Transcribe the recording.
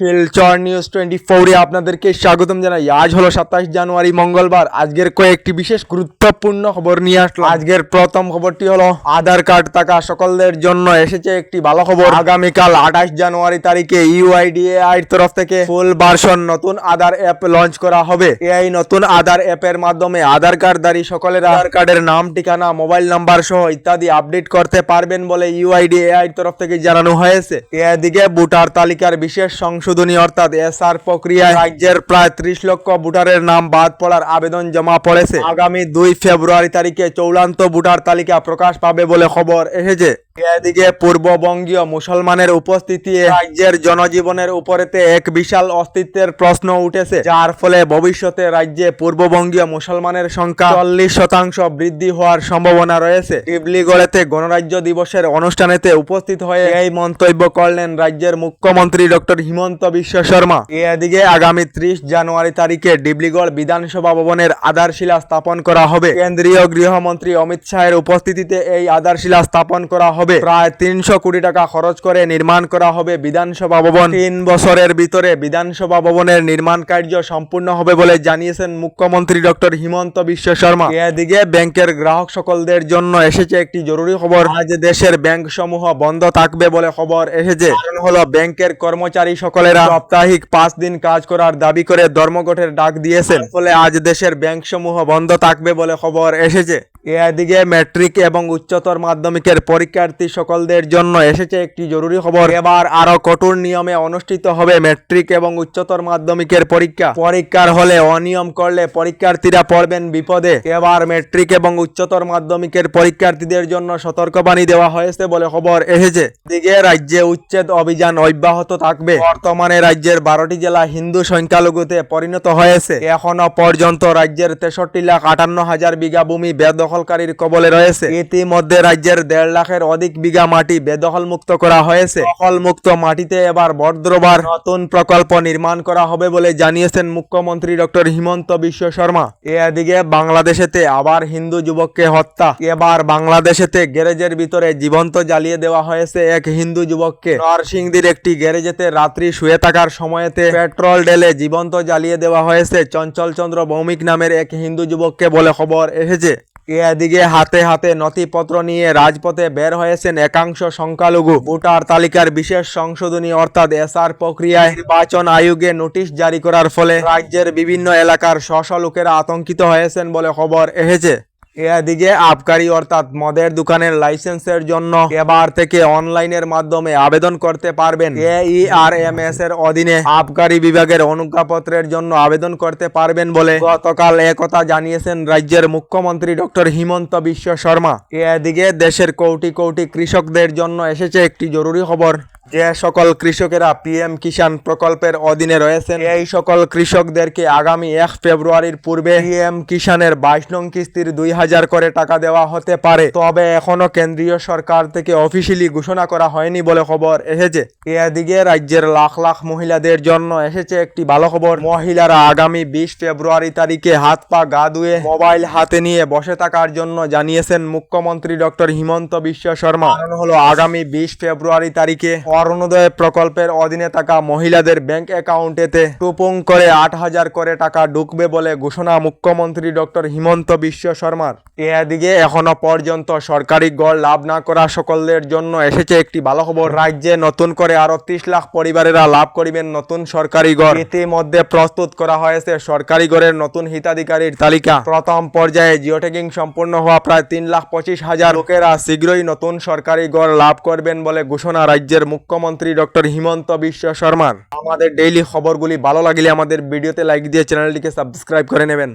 Silchar news twenty ফোরে আপনাদেরকে স্বাগতম জানাই। আজ হলো সাতাশ জানুয়ারি, মঙ্গলবার। আজকের কয়েকটি বিশেষ গুরুত্বপূর্ণ খবর নিয়ে আসলাম। আজকের প্রথম খবরটি হলো, আধার কার্ড থাকা সকলদের জন্য এসেছে একটি ভালো খবর। আগামীকাল আঠাশ জানুয়ারি তারিখে ইউআইডিএআই তরফ থেকে ফুল ভার্সন নতুন আধার অ্যাপ লঞ্চ করা হবে। এই নতুন আধার অ্যাপের মাধ্যমে আধার কার্ড কার্ডধারী সকলের আধার কার্ডের নাম, ঠিকানা, মোবাইল নাম্বার সহ ইত্যাদি আপডেট করতে পারবেন বলে ইউআইডিএআই তরফ থেকে জানানো হয়েছে। এদিকে ভোটার তালিকার বিশেষ সংশোধনী অর্থাৎ এসআর প্রক্রিয়ায় রাজ্যের প্রায় ত্রিশ লক্ষ ভোটারের নাম বাদ পড়ার আবেদন জমা পড়েছে। আগামী দুই ফেব্রুয়ারি তারিখে চূড়ান্ত ভোটার তালিকা প্রকাশ পাবে বলে খবর এসেছে। এদিকে পূর্ববঙ্গীয় মুসলমানের উপস্থিতি রাজ্যের জনজীবনের উপরেতে এক বিশাল অস্তিত্বের প্রশ্ন উঠেছে, যার ফলে ভবিষ্যতে রাজ্যে পূর্ববঙ্গীয় মুসলমানের সংখ্যা চল্লিশ শতাংশ বৃদ্ধি হওয়ার সম্ভাবনা রয়েছে। ডিবলিগড়েতে গণরাজ্য দিবসের অনুষ্ঠানেতে উপস্থিত হয়ে এই মন্তব্য করলেন রাজ্যের মুখ্যমন্ত্রী ডক্টর হিমন্ত বিশ্ব শর্মা। এদিকে আগামী ত্রিশ জানুয়ারি তারিখে ডিবলিগড় বিধানসভা ভবনের আধারশিলা স্থাপন করা হবে। কেন্দ্রীয় গৃহমন্ত্রী অমিত শাহের উপস্থিতিতে এই আধারশিলা স্থাপন করা হবে। প্রায় তিনশো কোটি টাকা খরচ করে নির্মাণ করা হবে বিধানসভা ভবন। তিন বছরের ভিতরে বিধানসভা ভবনের নির্মাণ কার্য সম্পূর্ণ হবে বলে জানিয়েছেন মুখ্যমন্ত্রী ডক্টর হিমন্ত বিশ্ব শর্মা। এদিকে ব্যাংকের গ্রাহক সকলদের জন্য এসেছে একটি জরুরি খবর। আজ দেশের ব্যাংক সমূহ বন্ধ থাকবে বলে খবর এসেছে। কারণ হলো ব্যাংকের কর্মচারী সকলেরা সাপ্তাহিক পাঁচ দিন কাজ করার দাবি করে ধর্মঘটের ডাক দিয়েছেন। ফলে আজ দেশের ব্যাংক সমূহ বন্ধ থাকবে বলে খবর এসেছে। এদিকে ম্যাট্রিক এবং উচ্চতর মাধ্যমিকের পরীক্ষার্থী সকলদের জন্য এসেছে একটি জরুরি খবর। এবার আরও কঠোর নিয়মে অনুষ্ঠিত হবে ম্যাট্রিক এবং উচ্চতর মাধ্যমিকের পরীক্ষা। পরীক্ষার হলে অনিয়ম করলে পরীক্ষার্থীরা পড়বেন বিপদে। এবার ম্যাট্রিক এবং উচ্চতর মাধ্যমিকের পরীক্ষার্থীদের জন্য সতর্কবাণী দেওয়া হয়েছে বলে খবর এসেছে। দিকে রাজ্যে উচ্ছেদ অভিযান অব্যাহত থাকবে। বর্তমানে রাজ্যের বারোটি জেলা হিন্দু সংখ্যালঘুতে পরিণত হয়েছে। এখনও পর্যন্ত রাজ্যের তেষট্টি লাখ আটান্ন হাজার বিঘা ভূমি বেদখলকারীর কবলে রয়েছে। ইতিমধ্যে রাজ্যের দেড় লাখের অধিক বিঘা মাটি বেদখল মুক্ত করা হয়েছে। দখল মুক্ত মাটিতে এবার বর্দ্রবার নতুন প্রকল্প নির্মাণ করা হবে বলে জানিয়েছেন মুখ্যমন্ত্রী ডক্টর হিমন্ত বিশ্ব শর্মা। এদিকে বাংলাদেশেতে আবার হিন্দু যুবককে হত্যা। এবার বাংলাদেশেতে গ্যারেজের ভিতরে জীবন্ত জ্বালিয়ে দেওয়া হয়েছে এক হিন্দু যুবককে। নরসিংদীর একটি গ্যারেজেতে রাত্রি শুয়ে থাকার সময়তে পেট্রোল ঢেলে জীবন্ত জ্বালিয়ে দেওয়া হয়েছে। চঞ্চল চন্দ্র ভৌমিক নামের এক হিন্দু যুবককে বলে খবর এসেছে। এদিকে হাতে হাতে নথিপত্র নিয়ে রাজপথে বের হয়েছেন একাংশ সংখ্যালঘু। ভোটার তালিকার বিশেষ সংশোধনী অর্থাৎ এসআর প্রক্রিয়ায় নির্বাচন আয়োগে নোটিশ জারি করার ফলে রাজ্যের বিভিন্ন এলাকার স্ব লোকেরা আতঙ্কিত হয়েছেন বলে খবর এসেছে। এদিকে আবকারি অর্থাৎ মদের দোকানের লাইসেন্সের জন্য এবার থেকে অনলাইনের মাধ্যমে আবেদন করতে পারবেন। এইআরএমএস এর অধীনে আবকারি বিভাগের অনুজ্ঞাপত্রের জন্য আবেদন করতে পারবেন বলে গতকাল একথা জানিয়েছেন রাজ্যের মুখ্যমন্ত্রী ডক্টর হিমন্ত বিশ্ব শর্মা। এদিকে দেশের কোটি কোটি কৃষকদের জন্য এসেছে একটি জরুরি খবর। যে সকল কৃষকেরা পিএম কিষাণ প্রকল্পের অধীনে রয়েছেন, এই সকল কৃষকদেরকে আগামী এক ফেব্রুয়ারির পূর্বে পিএম কিষাণের বাইশ নং কিস্তির দুই হাজার করে টাকা দেওয়া হতে পারে। তবে এখনও কেন্দ্রীয় সরকার থেকে অফিসিয়ালি ঘোষণা করা হয়নি বলে খবর এসেছে। এদিকে রাজ্যের লাখ লাখ মহিলাদের জন্য এসেছে একটি ভালো খবর। মহিলারা আগামী বিশ ফেব্রুয়ারি তারিখে হাত পা গা ধুয়ে মোবাইল হাতে নিয়ে বসে থাকার জন্য জানিয়েছেন মুখ্যমন্ত্রী ডক্টর হিমন্ত বিশ্ব শর্মা। হলো আগামী বিশ ফেব্রুয়ারি তারিখে অরুণোদয় প্রকল্পের অধীনে থাকা মহিলাদের ব্যাংক অ্যাকাউন্টেতে টুপুং করে আট হাজার করে টাকা ঢুকবে বলে ঘোষণা মুখ্যমন্ত্রী ডক্টর হিমন্ত বিশ্ব শর্মার। এদিকে এখনও পর্যন্ত সরকারি গড় লাভ না করা সকলের জন্য এসেছে একটি ভালো খবর রাজ্যে নতুন করে আরও ত্রিশ লাখ পরিবারেরা লাভ করিবেন নতুন সরকারি গড়। ইতিমধ্যে প্রস্তুত করা হয়েছে সরকারি গড়ের নতুন হিতাধিকারীর তালিকা। প্রথম পর্যায়ে জিওটেকিং সম্পূর্ণ হওয়া প্রায় তিন লাখ পঁচিশ হাজার লোকেরা শীঘ্রই নতুন সরকারি গড় লাভ করবেন বলে ঘোষণা রাজ্যের মুখ্যমন্ত্রী ডক্টর হিমন্ত বিশ্ব শর্মার। আমাদের ডেইলি খবরগুলি ভালো লাগলে আমাদের ভিডিওতে লাইক দিয়ে চ্যানেলটিকে সাবস্ক্রাইব করে নেবেন।